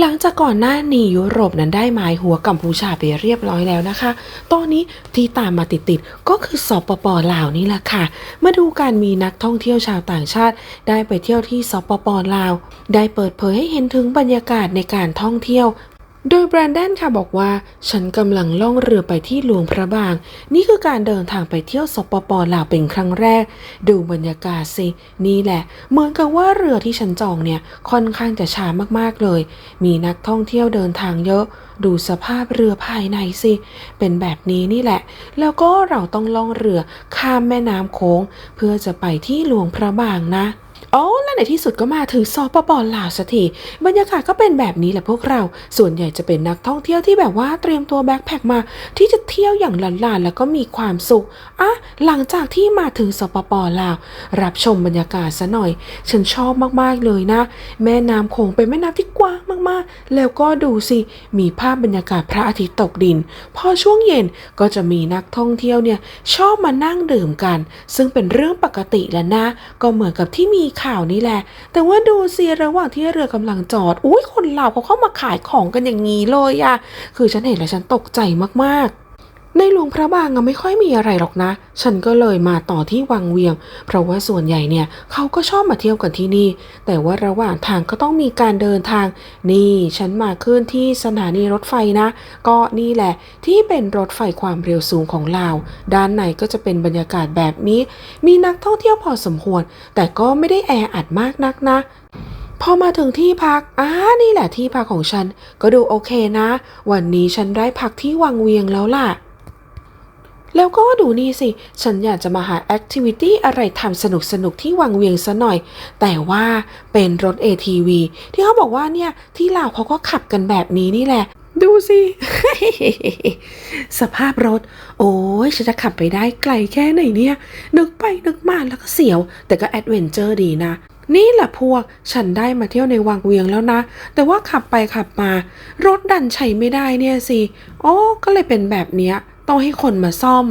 หลังจากก่อนหน้านี้ยุโรปนั้นได้หมายหัวกัมพูชาไปเรียบร้อยแล้วนะคะ ตอนนี้ที่ตามมาติดๆก็คือสปปลาวนี่แหละค่ะ มาดูการมีนักท่องเที่ยวชาวต่างชาติ ได้ไปเที่ยวที่สปปลาว ได้เปิดเผยให้เห็นถึงบรรยากาศในการท่องเที่ยว โดยแบรนดนค่ะบอกว่า ฉันกำลังล่องเรือไปที่หลวงพระบาง นี่คือการเดินทางไปเที่ยวสปปลาวเป็นครั้งแรก ดูบรรยากาศสิ นี่แหละ เหมือนกับว่าเรือที่ฉันจองเนี่ยค่อนข้างจะช้ามากๆเลย มีนักท่องเที่ยวเดินทางเยอะ ดูสภาพเรือภายในสิ เป็นแบบนี้นี่แหละ แล้วก็เราต้องล่องเรือข้ามแม่น้ำโค้ง เพื่อจะไปที่หลวงพระบางนะ โอ้และในที่สุดก็มาถึงซอปปอลาวสักทีบรรยากาศก็เป็นแบบนี้แหละพวกเรา ส่วนใหญ่จะเป็นนักท่องเที่ยวที่แบบว่าเตรียมตัวแบ็คแพคมา ที่จะเที่ยวอย่างหลานๆแล้วก็มีความสุขอะหลังจากที่มาถึงสปปลาว รับชมบรรยากาศซะหน่อย ฉันชอบมากๆเลยนะ แม่น้ำโขงเป็นแม่น้ำที่กว้างมากๆ แล้วก็ดูสิมีภาพบรรยากาศพระอาทิตย์ตกดิน พอช่วงเย็นก็จะมีนักท่องเที่ยวเนี่ยชอบมานั่งดื่มกัน ซึ่งเป็นเรื่องปกติแล้วนะ ก็เหมือนกับที่มีข่าวนี้แหละ แต่ว่าดูสิระหว่างที่เรือกำลังจอด อุ้ยคนลาวเขาเข้ามาขายของกันอย่างนี้เลยอะคือฉันเห็นแล้วฉันตกใจมากๆ ในหลวงพระบางอะไม่ค่อยมีอะไรหรอกนะ ฉันก็เลยมาต่อที่วังเวียง เพราะว่าส่วนใหญ่เนี่ยเขาก็ชอบมาเที่ยวกันที่นี่ แต่ว่าระหว่างทางก็ต้องมีการเดินทาง นี่ฉันมาขึ้นที่สถานีรถไฟนะ ก็นี่แหละที่เป็นรถไฟความเร็วสูงของลาว ด้านในก็จะเป็นบรรยากาศแบบนี้ มีนักท่องเที่ยวพอสมควร แต่ก็ไม่ได้แออัดมากนักนะพอมาถึงที่พักอ่านี่แหละที่พักของฉัน ก็ดูโอเคนะ วันนี้ฉันได้พักที่วังเวียงแล้วล่ะ แล้วก็ดูนี่สิ ฉันอยากจะมาหาแอคทิวิตี้อะไรทำสนุกสนุกๆที่วังเวียงซะหน่อย แต่ว่าเป็นรถ ATV ที่เขาบอกว่าเนี่ย ที่ลาวเขาก็ขับกันแบบนี้นี่แหละ ดูสิ สภาพรถ โอ้ยฉันจะขับไปได้ไกลแค่ไหนเนี่ย นึกไปนึกมาแล้วก็เสียว แต่ก็แอดเวนเจอร์ดีนะนี่แหละพวก ฉันได้มาเที่ยวในวังเวียงแล้วนะ แต่ว่าขับไปขับมา รถดันใช้ไม่ได้เนี่ยสิ โอ้ ก็เลยเป็นแบบเนี้ย ต้องให้คนมาซ่อม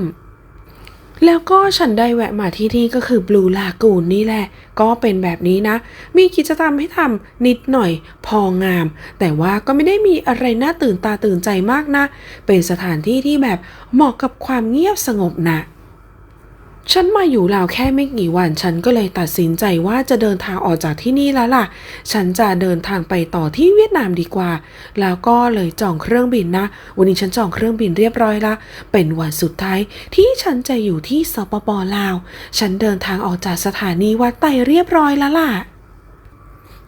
แล้วก็ฉันได้แวะมาที่นี่ก็คือบลูลากูนนี่แหละ ก็เป็นแบบนี้นะ มีกิจกรรมให้ทำนิดหน่อยพองาม แต่ว่าก็ไม่ได้มีอะไรน่าตื่นตาตื่นใจมากนะ เป็นสถานที่ที่แบบเหมาะกับความเงียบสงบนะ ฉันมาอยู่ลาวแค่ไม่กี่วัน ฉันก็เลยตัดสินใจว่าจะเดินทางออกจากที่นี่แล้วล่ะ ฉันจะเดินทางไปต่อที่เวียดนามดีกว่า แล้วก็เลยจองเครื่องบินนะ วันนี้ฉันจองเครื่องบินเรียบร้อยละ เป็นวันสุดท้ายที่ฉันจะอยู่ที่สปปลาว ฉันเดินทางออกจากสถานีวัดไตเรียบร้อยแล้วล่ะ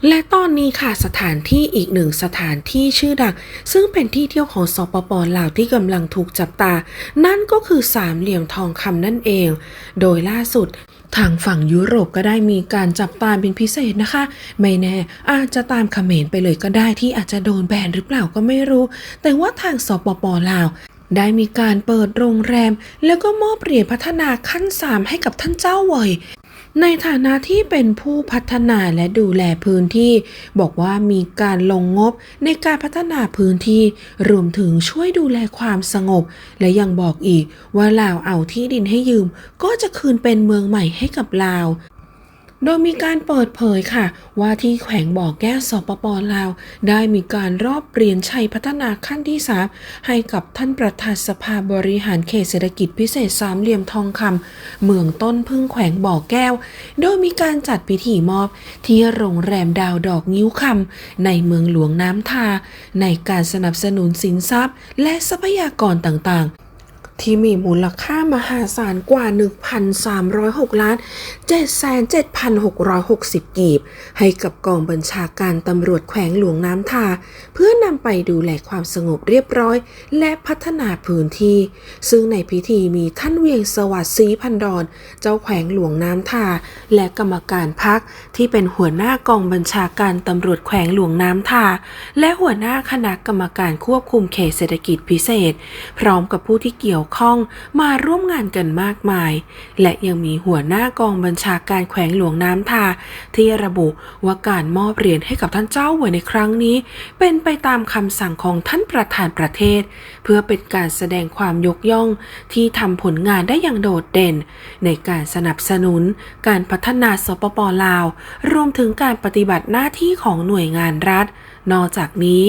และตอนนี้ค่ะสถานที่อีกหนึ่งสถานที่ชื่อดัง ซึ่งเป็นที่เที่ยวของสปปลาวที่กำลังถูกจับตา นั่นก็คือสามเหลี่ยมทองคำนั่นเอง โดยล่าสุดทางฝั่งยุโรปก็ได้มีการจับตามเป็นพิเศษนะคะ ไม่แน่อาจจะตามเขมรไปเลยก็ได้ที่อาจจะโดนแบนหรือเปล่าก็ไม่รู้ แต่ว่าทางสปปลาวได้มีการเปิดโรงแรม แล้วก็มอบเหรียญพัฒนาขั้น 3 ให้กับท่านเจ้าเวย ในฐานะที่เป็นผู้พัฒนาและดูแลพื้นที่ บอกว่ามีการลงงบในการพัฒนาพื้นที่ รวมถึงช่วยดูแลความสงบ และยังบอกอีกว่าลาวเอาที่ดินให้ยืม ก็จะคืนเป็นเมืองใหม่ให้กับลาว โดยมีการเปิดเผยค่ะ ว่าที่แขวงบ่อแก้วสปปลาว ได้มีการรอบเปลี่ยนชัยพัฒนาขั้นที่ 3 ให้กับท่านประธานสภาบริหารเขตเศรษฐกิจพิเศษสามเหลี่ยมทองคำเมืองต้นพึ่งแขวงบ่อแก้ว โดยมีการจัดพิธีมอบ ที่โรงแรมดาวดอกนิ้วคำในเมืองหลวงน้ำทา ในการสนับสนุนสินทรัพย์ และทรัพยากรต่างๆ ที่มีมูลค่ามหาศาลกว่า 1,306 ล้าน 7,7660 กีบ ให้กับกองบัญชาการตำรวจแขวงหลวงน้ำทา เพื่อนำไปดูแลความสงบเรียบร้อย และพัฒนาพื้นที่ ซึ่งในพิธีมีท่านเวียงสวัสดิ์ศรีพันดอนเจ้าแขวงหลวงน้ำทา และกรรมการพักที่เป็นหัวหน้ากองบัญชาการตำรวจแขวงหลวงน้ำทา และหัวหน้าคณะกรรมการควบคุมเขตเศรษฐกิจพิเศษ พร้อมกับผู้ที่เกี่ยวข้องมาร่วมงานกันมากมาย และยังมีหัวหน้ากองบัญชาการแขวงหลวงน้ำทา ที่ระบุว่าการมอบเหรียญให้กับท่านเจ้าเหวในครั้งนี้ เป็นไปตามคำสั่งของท่านประธานประเทศ เพื่อเป็นการแสดงความยกย่องที่ทำผลงานได้อย่างโดดเด่น ในการสนับสนุน การพัฒนาสปปลาว รวมถึงการปฏิบัติหน้าที่ของหน่วยงานรัฐ นอกจากนี้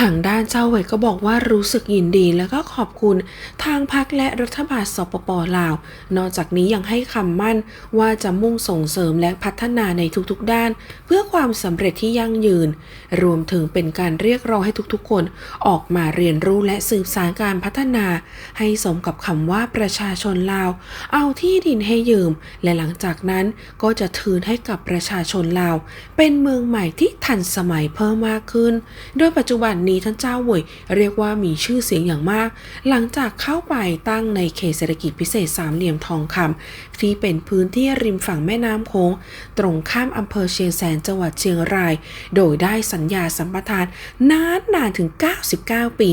ทางด้านเจ้าเวยก็บอกว่ารู้สึกยินดีแล้วก็ขอบคุณทางพักและรัฐบาลสปปลาว นอกจากนี้ยังให้คำมั่นว่าจะมุ่งส่งเสริมและพัฒนาในทุกๆด้าน เพื่อความสำเร็จที่ยั่งยืน รวมถึงเป็นการเรียกร้องให้ทุกๆ คนออกมาเรียนรู้และสืบสานการพัฒนา ให้สมกับคำว่าประชาชนลาว เอาที่ดินให้ยืม และหลังจากนั้นก็จะทืนให้กับประชาชนลาว เป็นเมืองใหม่ที่ทันสมัยเพิ่มมากขึ้น โดยปัจจุบันนี้ท่านเจ้าเวยเรียกว่ามีชื่อเสียงอย่างมาก หลังจากเข้าไปตั้งในเขตเศรษฐกิจพิเศษสามเหลี่ยมทองคำที่เป็นพื้นที่ริมฝั่งแม่น้ำโค้งตรงข้ามอำเภอเชียงแสนจังหวัดเชียงราย โดยได้สัญญาสัมปทานนานนานถึง 99 ปี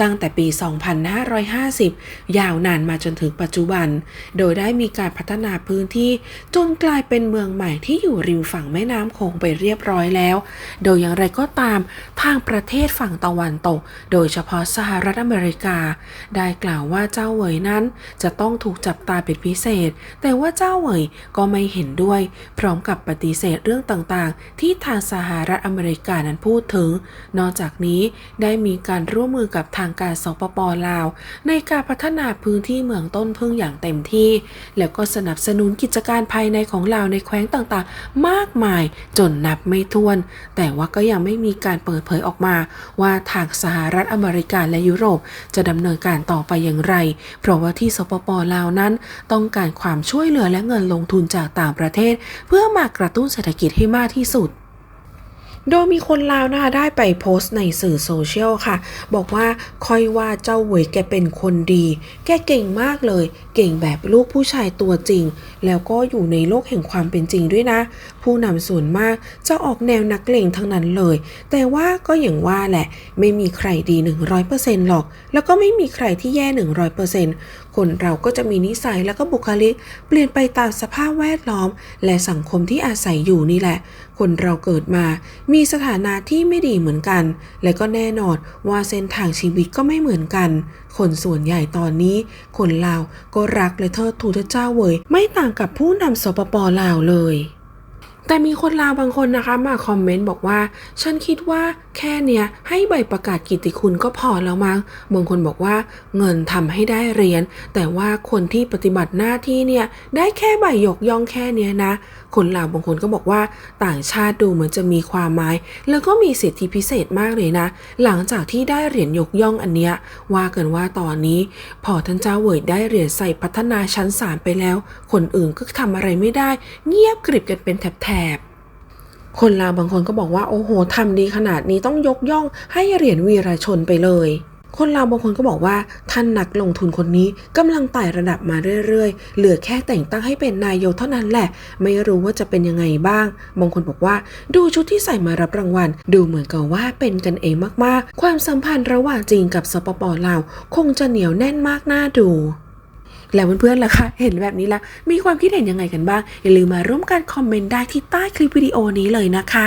ตั้งแต่ปี 2550 ยาวนานมาจนถึงปัจจุบัน โดยได้มีการพัฒนาพื้นที่จนกลายเป็นเมืองใหม่ที่อยู่ริมฝั่งแม่น้ำโขงไปเรียบร้อยแล้ว โดยอย่างไรก็ตามทางประเทศฝั่งตะวันตก โดยเฉพาะสหรัฐอเมริกา ได้กล่าวว่าเจ้าเหวยนั้นจะต้องถูกจับตาเป็นพิเศษ แต่ว่าเจ้าเหวยก็ไม่เห็นด้วย พร้อมกับปฏิเสธเรื่องต่างๆ ที่ทางสหรัฐอเมริกานั้นพูดถึง นอกจากนี้ได้มีการร่วมมือกับทางการสปปลาว ในการพัฒนาพื้นที่เมืองต้นพึ่งอย่างเต็มที่ แล้วก็สนับสนุนกิจการภายในของลาวในแคว้นต่างๆ มากมายจนนับไม่ถ้วน แต่ว่าก็ยังไม่มีการเปิดเผยออกมาว่าทางสหรัฐอเมริกาและยุโรปจะดำเนินการต่อไปอย่างไร เพราะว่าที่สปปลาวนั้น ต้องการความช่วยเหลือและเงินลงทุนจากต่างประเทศ เพื่อมากระตุ้นเศรษฐกิจให้มากที่สุด โดยมีคนลาวนะคะได้ไปโพสต์ในสื่อโซเชียลค่ะ บอกว่าค่อยว่าเจ้าหวยแกเป็นคนดี แกเก่งมากเลย เก่งแบบลูกผู้ชายตัวจริง แล้วก็อยู่ในโลกแห่งความเป็นจริงด้วยนะ ผู้นำส่วนมากจะออกแนวนักเลงทั้งนั้นเลย แต่ว่าก็อย่างว่าแหละ ไม่มีใครดี 100%หรอก แล้วก็ไม่มีใครที่แย่ 100%คนเราก็จะมีนิสัยแล้วก็บุคลิก เปลี่ยนไปตามสภาพแวดล้อม และสังคมที่อาศัยอยู่นี่แหละ คนเราเกิดมา มีสถานะที่ไม่ดีเหมือนกัน และก็แน่นอนว่าเส้นทางชีวิตก็ไม่เหมือนกัน คนส่วนใหญ่ตอนนี้ คนลาวก็รักและเทิดทูนเจ้าเวย ไม่ต่างกับผู้นำสปปลาวเลย แต่มีคนลาวบางคนนะคะมาคอมเมนต์บอกว่า ฉันคิดว่าแค่เนี้ยให้ใบประกาศกิติคุณก็พอแล้วมั้งบางคนบอกว่าเงินทำให้ได้เรียน แต่ว่าคนที่ปฏิบัติหน้าที่เนี่ยได้แค่ใบยกย่องแค่เนี้ยนะ คนลาวบางคนก็บอกว่าต่างชาติดูเหมือนจะมีความหมาย แล้วก็มีสิทธิพิเศษมากเลยนะ หลังจากที่ได้เหรียญยกย่องอันเนี้ยว่ากันว่าตอนนี้ พอท่านเจ้าเวยได้เหรียญใส่พัฒนาชั้นสามไปแล้ว คนอื่นก็ทำอะไรไม่ได้ เงียบกริบกันเป็นแถบคนลาวบางคนก็บอกว่าโอ้โหทำดีขนาดนี้ต้องยกย่องให้เหรียญวีรชนไปเลย คนลาวบางคนก็บอกว่าท่านนักลงทุนคนนี้กำลังไต่ระดับมาเรื่อยๆ เหลือแค่แต่งตั้งให้เป็นนายกเท่านั้นแหละ ไม่รู้ว่าจะเป็นยังไงบ้าง บางคนบอกว่าดูชุดที่ใส่มารับรางวัล ดูเหมือนกับว่าเป็นกันเองมากๆ ความสัมพันธ์ระหว่างจีนกับสปปลาว คงจะเหนียวแน่นมากน่าดู แล้วเพื่อนๆล่ะคะ เห็นแบบนี้แล้วมีความคิดเห็นยังไงกันบ้าง อย่าลืมมาร่วมกันคอมเมนต์ได้ที่ใต้คลิปวิดีโอนี้เลยนะคะ